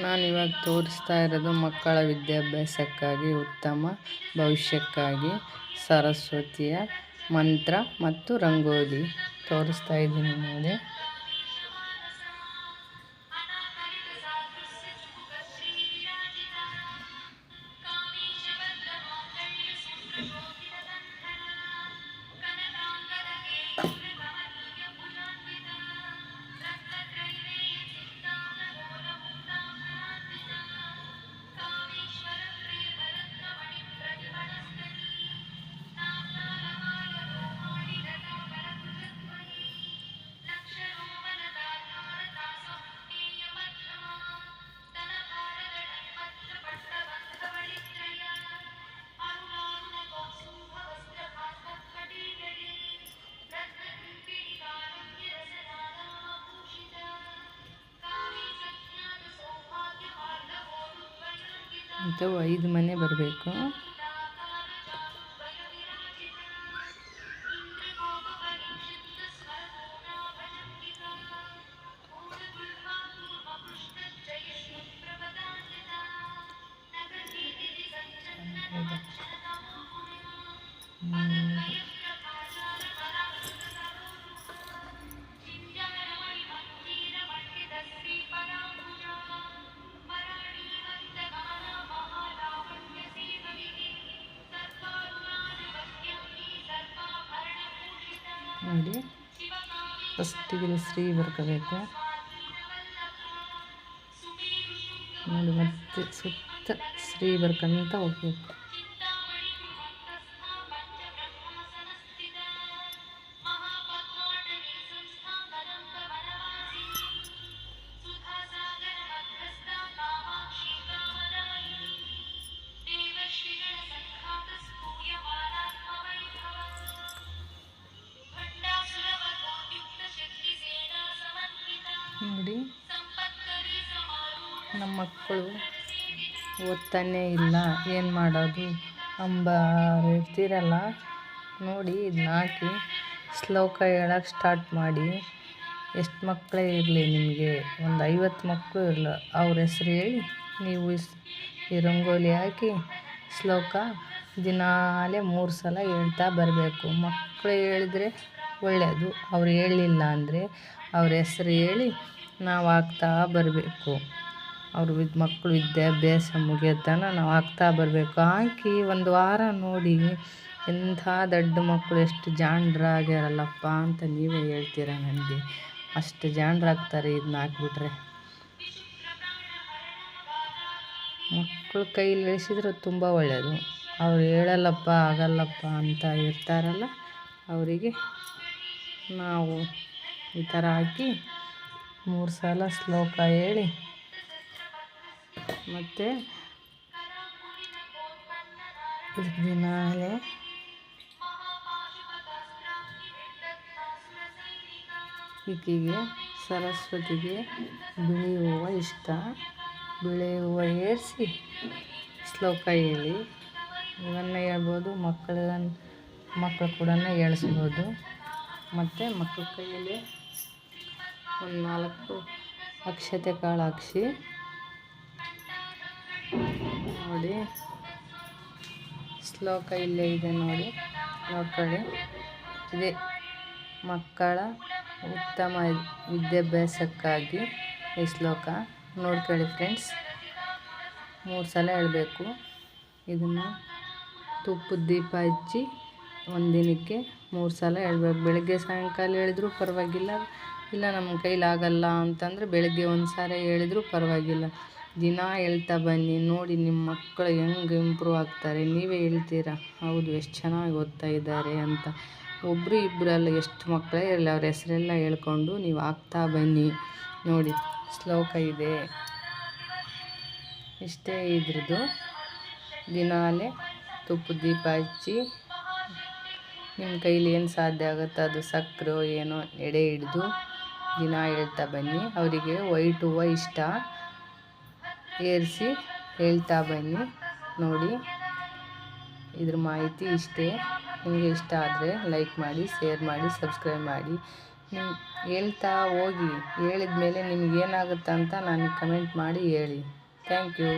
ನಾನು ಇವಾಗ ತೋರಿಸ್ತಾ ಇರೋದು ಮಕ್ಕಳ ವಿದ್ಯಾಭ್ಯಾಸಕ್ಕಾಗಿ ಉತ್ತಮ ಭವಿಷ್ಯಕ್ಕಾಗಿ ಸರಸ್ವತಿಯ ಮಂತ್ರ ಮತ್ತು ರಂಗೋಲಿ. ತೋರಿಸ್ತಾ ಇದ್ದೀನಿ ನೋಡಿ. ಮತ್ತು ಐದು ಮನೆ ಬರಬೇಕು. ನೋಡಿ. ಫಸ್ಟಿಗೆ ಶ್ರೀ ಬರ್ಕೋಬೇಕು. ನೋಡಿ ಮತ್ತೆ ಸುತ್ತ ಶ್ರೀ ಬರ್ಕೊಂತ ಹೋಗ್ಬೇಕು. ನೋಡಿ. ನಮ್ಮ ಮಕ್ಕಳು ಓದ್ತಾನೇ ಇಲ್ಲ, ಏನು ಮಾಡೋದು? ಅಂಬ ಇರ್ತೀರಲ್ಲ ನೋಡಿ ಇದನ್ನ ಹಾಕಿ. ಶ್ಲೋಕ ಹೇಳಕ್ಕೆ ಸ್ಟಾರ್ಟ್ ಮಾಡಿ. ಎಷ್ಟು ಮಕ್ಕಳೇ ಇರಲಿ ನಿಮಗೆ? ಒಂದು ಐವತ್ತು ಮಕ್ಕಳು ಇರಲ್ಲ ಅವ್ರ ಹೆಸರು ಹೇಳಿ ನೀವು ಈ ರಂಗೋಲಿ ಹಾಕಿ ಶ್ಲೋಕ ದಿನಾಲೇ ಮೂರು ಸಲ ಹೇಳ್ತಾ ಬರಬೇಕು. ಮಕ್ಕಳು ಹೇಳಿದ್ರೆ ಒಳ್ಳೆಯದು ಅವ್ರು ಹೇಳಿಲ್ಲ ಅಂದರೆ ಅವ್ರ ಹೆಸ್ರು ಹೇಳಿ ನಾವು ಹಾಕ್ತಾ ಬರಬೇಕು. ಅವ್ರ ವಿದ್ ಮಕ್ಕಳು ವಿದ್ಯಾಭ್ಯಾಸ ಮುಗಿಯೋತನ ನಾವು ಹಾಕ್ತಾ ಬರಬೇಕು. ಹಾಕಿ ಒಂದು ವಾರ ನೋಡಿ ಎಂಥ ದೊಡ್ಡ ಮಕ್ಕಳು ಎಷ್ಟು ಜಾಣರಾಗ್ಯಾರಲ್ಲಪ್ಪ ಅಂತ ನೀವೇ ಹೇಳ್ತೀರ ನನಗೆ? ಅಷ್ಟು ಜಾಣರಾಗ್ತಾರೆ ಇದನ್ನ ಹಾಕ್ಬಿಟ್ರೆ. ಮಕ್ಕಳು ಕೈಲಿ ಇಳಿಸಿದ್ರೆ ತುಂಬ ಒಳ್ಳೆಯದು ಅವ್ರು ಹೇಳಲ್ಲಪ್ಪ, ಆಗಲ್ಲಪ್ಪ ಅಂತ ಇರ್ತಾರಲ್ಲ, ಅವರಿಗೆ ನಾವು ಈ ಥರ ಹಾಕಿ ಮೂರು ಸಲ ಶ್ಲೋಕ ಹೇಳಿ. ಮತ್ತು ದಿನಾಲೇ ಈಕೆಗೆ ಸರಸ್ವತಿಗೆ ಬಿಳಿ ಹೂವು ಇಷ್ಟ. ಬಿಳಿ ಹೂವು ಏರಿಸಿ ಶ್ಲೋಕ ಹೇಳಿ. ಇವನ್ನು ಹೇಳ್ಬೋದು ಮಕ್ಕಳ ಮಕ್ಕಳು ಕೂಡ ಹೇಳಿಸ್ಬೋದು ಮತ್ತು ಮಕ್ಕಳ ಕೈಯಲ್ಲಿ ಒಂದು ನಾಲ್ಕು ಅಕ್ಷತೆ ಕಾಳು ಹಾಕ್ಸಿ ನೋಡಿ, ಶ್ಲೋಕ ಇಲ್ಲೇ ಇದೆ ನೋಡಿ, ನೋಡ್ಕೊಳ್ಳಿ. ಇದೆ. ಮಕ್ಕಳ ಉತ್ತಮ ವಿದ್ಯಾಭ್ಯಾಸಕ್ಕಾಗಿ ಈ ಶ್ಲೋಕ. ನೋಡ್ಕೊಳ್ಳಿ ಫ್ರೆಂಡ್ಸ್. ಮೂರು ಸಲ ಹೇಳಬೇಕು. ಇದನ್ನು ತುಪ್ಪದ ದೀಪ ಹಚ್ಚಿ ಒಂದು ದಿನಕ್ಕೆ ಮೂರು ಸಲ ಹೇಳ್ಬೇಕು. ಬೆಳಗ್ಗೆ ಸಾಯಂಕಾಲ ಹೇಳಿದ್ರೂ ಪರವಾಗಿಲ್ಲ. ಇಲ್ಲ, ನಮ್ಮ ಕೈಲಿ ಆಗಲ್ಲ ಅಂತಂದರೆ ಬೆಳಗ್ಗೆ ಒಂದು ಸಾರಿ ಹೇಳಿದ್ರೂ ಪರವಾಗಿಲ್ಲ. ದಿನ ಹೇಳ್ತಾ ಬನ್ನಿ. ನೋಡಿ ನಿಮ್ಮ ಮಕ್ಕಳು ಹೆಂಗೆ ಇಂಪ್ರೂವ್ ಆಗ್ತಾರೆ. ನೀವೇ ಹೇಳ್ತೀರಾ? ಹೌದು, ಎಷ್ಟು ಚೆನ್ನಾಗಿ ಓದ್ತಾ ಇದ್ದಾರೆ ಅಂತ. ಒಬ್ಬರು ಇಬ್ಬರಲ್ಲ ಎಷ್ಟು ಮಕ್ಕಳೇ ಇರಲಿ, ಅವ್ರ ಹೆಸರೆಲ್ಲ ಹೇಳ್ಕೊಂಡು ನೀವು ಆಗ್ತಾ ಬನ್ನಿ. ನೋಡಿ, ಶ್ಲೋಕ ಇದೆ. ಇಷ್ಟೇ ಇದ್ರದ್ದು. ದಿನಾಲೇ ತುಪ್ಪ ದೀಪ ಹಚ್ಚಿ ನಿಮ್ಮ ಕೈಲಿ ಏನು ಸಾಧ್ಯ ಆಗುತ್ತೋ ಅದು ಸಕ್ಕರೆ ಏನೋ ಎಡೆ ಹಿಡಿದು ದಿನ ಹೇಳ್ತಾ ಬನ್ನಿ. ಅವರಿಗೆ ವೈಟ್ ಹೂವು ಇಷ್ಟ. ಏರಿಸಿ ಹೇಳ್ತಾ ಬನ್ನಿ. ನೋಡಿ, ಇದ್ರ ಮಾಹಿತಿ ಇಷ್ಟೇ. ನಿಮಗೆ ಇಷ್ಟ ಆದರೆ ಲೈಕ್ ಮಾಡಿ, ಶೇರ್ ಮಾಡಿ, ಸಬ್ಸ್ಕ್ರೈಬ್ ಮಾಡಿ. ನಿಮ್ಮ ಹೇಳ್ತಾ ಹೋಗಿ. ಹೇಳಿದ ಮೇಲೆ ನಿಮ್ಗೆ ಏನಾಗುತ್ತೆ ಅಂತ ನನಗೆ ಕಮೆಂಟ್ ಮಾಡಿ ಹೇಳಿ. Thank you.